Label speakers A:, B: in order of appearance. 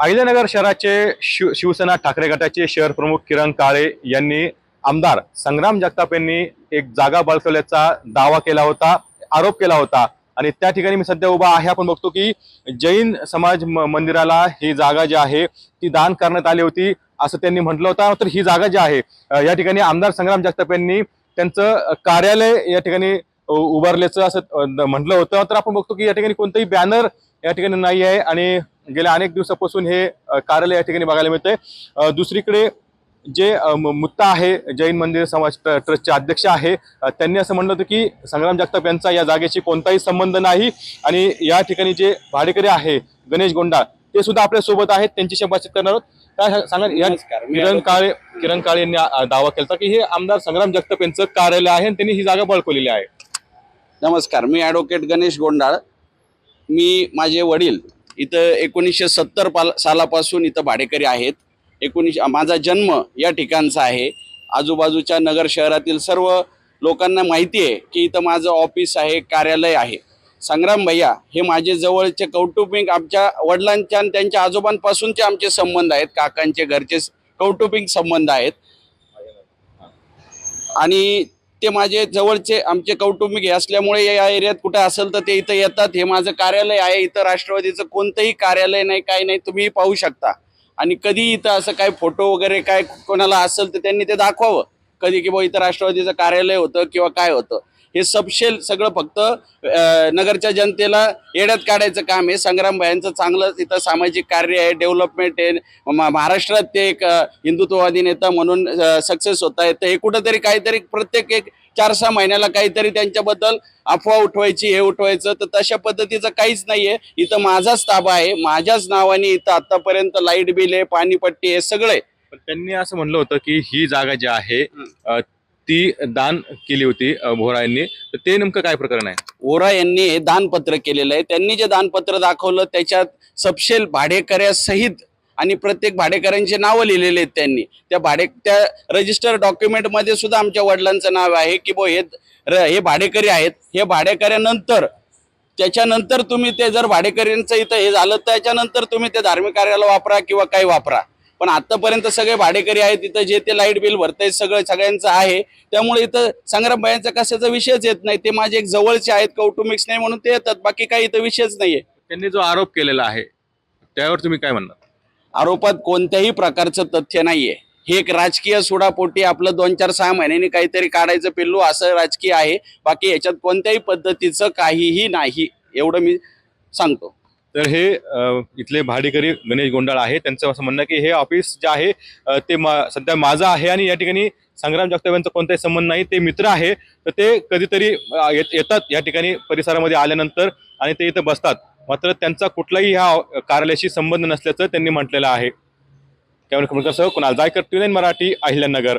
A: अहिल्यानगर शहराचे शिव शिवसेना ठाकरे गटाचे शहर प्रमुख किरण काळे यांनी आमदार संग्राम जगताप यांनी एक जागा बळकवल्याचा दावा केला होता आरोप केला होता. आणि त्या ठिकाणी मी सध्या उभा आहे. आपण बघतो की जैन समाज म- मंदिराला ही जागा जी आहे ती दान करण्यात आली होती असं त्यांनी म्हटलं होतं. तर ही जागा जी आहे या ठिकाणी आमदार संग्राम जगताप यांनी त्यांचं कार्यालय या ठिकाणी उभारल्याचं असं म्हटलं होतं. तर आपण बघतो की या ठिकाणी कोणतंही बॅनर या ठिकाणी नाही आहे. आणि गेल्या अनेक दिवसापासून हे कार्यालय या ठिकाणी बघायला मिळतंय. दुसरीकडे जे मुत्ता आहे जैन मंदिर समाज ट्र- ट्रस्टचे अध्यक्ष आहे त्यांनी असं म्हणलं होतं की संग्राम जगताप यांचा या जागेशी कोणताही संबंध नाही आणि या ठिकाणी जे भाडेकरी आहे गणेश गोंडा ते सुद्धा आपल्यासोबत आहेत त्यांच्याशी बातचीत करणार आहोत. काय सांगा या किरण काळे किरण काळे यांनी दावा केला की हे आमदार संग्राम जगताप यांचं कार्यालय आहे आणि त्यांनी ही जागा बळकवलेली आहे.
B: नमस्कार मी ॲडव्होकेट गणेश गोंडाळ. मी माझे वडील इथं एकोणीसशे सत्तर पाल सालापासून इथं भाडेकरी आहेत. एकोणीस माझा जन्म या ठिकाणचा आहे. आजूबाजूच्या नगर शहरातील सर्व लोकांना माहिती आहे की इथं माझं ऑफिस आहे कार्यालय आहे. संग्राम भैया हे माझे जवळचे कौटुंबिक आमच्या वडिलांच्या आणि त्यांच्या आजोबांपासूनचे आमचे संबंध आहेत. काकांचे घरचे कौटुंबिक संबंध आहेत. आणि ते माझे जवळचे आमचे कौटुंबिक हे असल्यामुळे या एरियात कुठे असेल तर ते इथं येतात. हे माझं कार्यालय आहे. इथं राष्ट्रवादीचं कोणतंही कार्यालय नाही काय नाही तुम्ही पाहू शकता. आणि कधी इथं असं काय फोटो वगैरे काय कोणाला असेल तर त्यांनी ते दाखवावं. कधी की बुवा इथं राष्ट्रवादीचं कार्यालय होतं किंवा काय होतं. हे सबशेल सगळं फक्त नगरच्या जनतेला येड्यात काढायचं काम आहे. संग्राम भायांचं चांगलं तिथं सामाजिक कार्य आहे डेव्हलपमेंट आहे. महाराष्ट्रात ते एक हिंदुत्ववादी नेता म्हणून सक्सेस होत आहेत. तर हे कुठंतरी काहीतरी प्रत्येक एक चार सहा महिन्याला काहीतरी त्यांच्याबद्दल अफवा उठवायची हे उठवायचं. तर तशा पद्धतीचं काहीच नाहीये. इथं माझाच ताबा आहे. माझ्याच नावाने इथं आतापर्यंत लाइट बिल आहे पाणीपट्टी आहे सगळं
A: त्यांनी असं म्हणलं होतं की ही जागा जी आहे ती दान केली होती अ, भोरा यांनी तर ते नेमकं काय प्रकरण आहे?
B: ओरा यांनी हे दानपत्र केलेलं आहे. त्यांनी जे दानपत्र दाखवलं त्याच्यात सपशेल भाडेकऱ्यासहित आणि प्रत्येक भाडेकऱ्यांची नावं लिहिलेली आहेत त्यांनी. त्या भाडे त्या रजिस्टर डॉक्युमेंटमध्ये सुद्धा आमच्या वडिलांचं नाव आहे की बो हे र- हे भाडेकरी आहेत. हे भाडेकऱ्यानंतर त्याच्यानंतर तुम्ही ते जर भाडेकऱ्यांचं इथं हे झालं त्याच्यानंतर तुम्ही ते धार्मिक कार्याला वापरा किंवा काही वापरा. पण आतापर्यंत सगळे भाडेकरी आहेत इथं जे ते लाइट बिल भरतायत सगळं सगळ्यांचं आहे. त्यामुळे इथं संग्रामबाईंचा कशाचा विषयच येत नाही. ते माझे एक जवळचे आहेत कौटुंबिक नाही म्हणून ते येतात. बाकी काही इथं विषयच नाहीये.
A: त्यांनी जो आरोप केलेला आहे त्यावर तुम्ही काय म्हणणार?
B: आरोपात कोणत्याही प्रकारचं तथ्य नाहीये. हे एक राजकीय सुडापोटी आपलं दोन चार सहा महिन्यांनी काहीतरी काढायचं पिल्लू असं राजकीय आहे. बाकी याच्यात कोणत्याही पद्धतीचं काहीही नाही. एवढं मी सांगतो.
A: तर हे इथले भाडेकरी गणेश गोंडाळ आहे त्यांचं असं म्हणणं की हे ऑफिस जे आहे ते मा- सध्या माझं आहे आणि या ठिकाणी संग्राम जगताप यांचा कोणताही संबंध नाही ते मित्र आहे. तर ते कधीतरी येत- येतात या ठिकाणी परिसरामध्ये आल्यानंतर आणि ते इथं बसतात. मात्र त्यांचा कुठलाही ह्या कार्यालयाशी संबंध नसल्याचं त्यांनी म्हटलेलं आहे. त्यामुळे खमरकरसह कुणाल जायकर ट्युन मराठी अहिल्यानगर.